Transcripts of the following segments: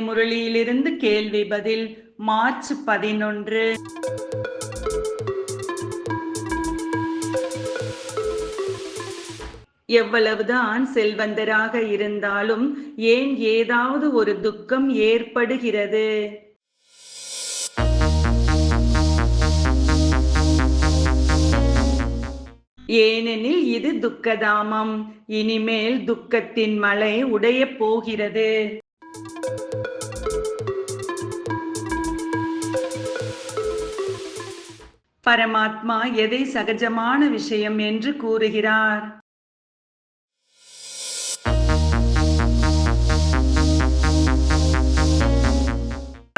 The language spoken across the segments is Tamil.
முரளியிலிருந்து கேள்வி பதில் மார்ச் பதினொன்று. எவ்வளவுதான் செல்வந்தராக இருந்தாலும் ஏன் ஏதாவது ஒரு துக்கம் ஏற்படுகிறது? ஏனெனில் இது துக்கதாமம். இனிமேல் துக்கத்தின் மலை உடைய போகிறது. பரமாத்மா எதை சகஜமான விஷயம் என்று கூறுகிறார்?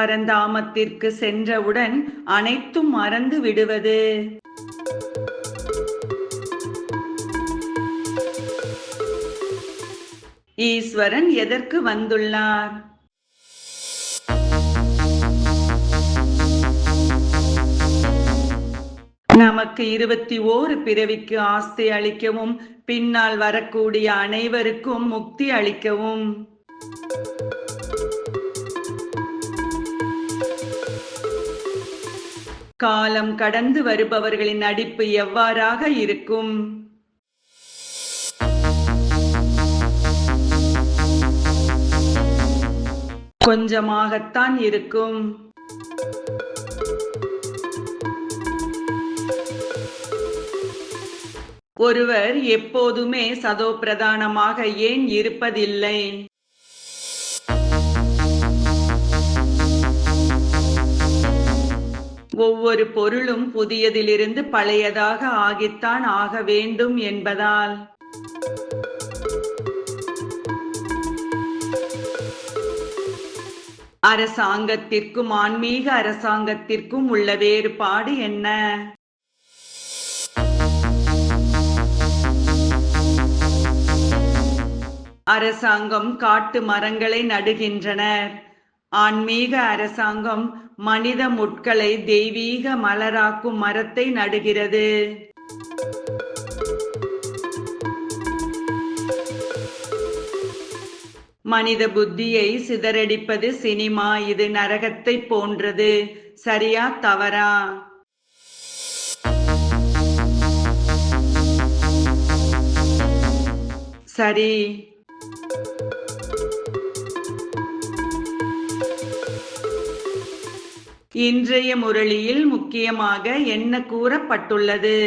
பரந்தாமத்திற்கு சென்றவுடன் அனைத்தும் மறந்து விடுவது. ஈஸ்வரன் எதற்கு வந்துள்ளார்? நமக்கு இருபத்தி ஓரு பிறவிக்கு ஆஸ்தி அளிக்கவும் பின்னால் வரக்கூடிய அனைவருக்கும் முக்தி அளிக்கவும். காலம் கடந்து வருபவர்களின் நடிப்பு எவ்வாறாக இருக்கும்? கொஞ்சமாகத்தான் இருக்கும். ஒருவர் எப்போதுமே சதோபிரதானமாக ஏன் இருப்பதில்லை? ஒவ்வொரு பொருளும் புதியதிலிருந்து பழையதாக ஆகித்தான் ஆக வேண்டும் என்பதால். அரசாங்கத்திற்கும் ஆன்மீக அரசாங்கத்திற்கும் உள்ள வேறுபாடு என்ன? அரசாங்கம் காட்டு மரங்களை நடுகின்றனர். ஆன்மீக அரசாங்கம் மனித முட்களை தெய்வீக மலராக்கும் மரத்தை நடுகிறது. மனித புத்தியை சிதறடிப்பது சினிமா. இது நரகத்தை போன்றது. சரியா தவறா? சரி. இன்றைய முரளியில் முக்கியமாக என்ன கூறப்பட்டுள்ளது?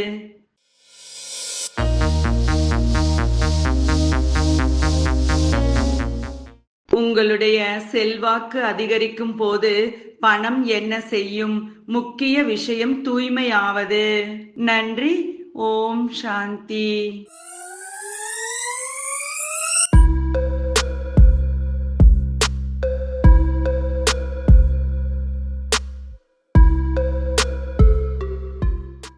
உங்களுடைய செல்வாக்கு அதிகரிக்கும் போது பணம் என்ன செய்யும்? முக்கிய விஷயம் தூய்மையாவது. நன்றி. ஓம் சாந்தி.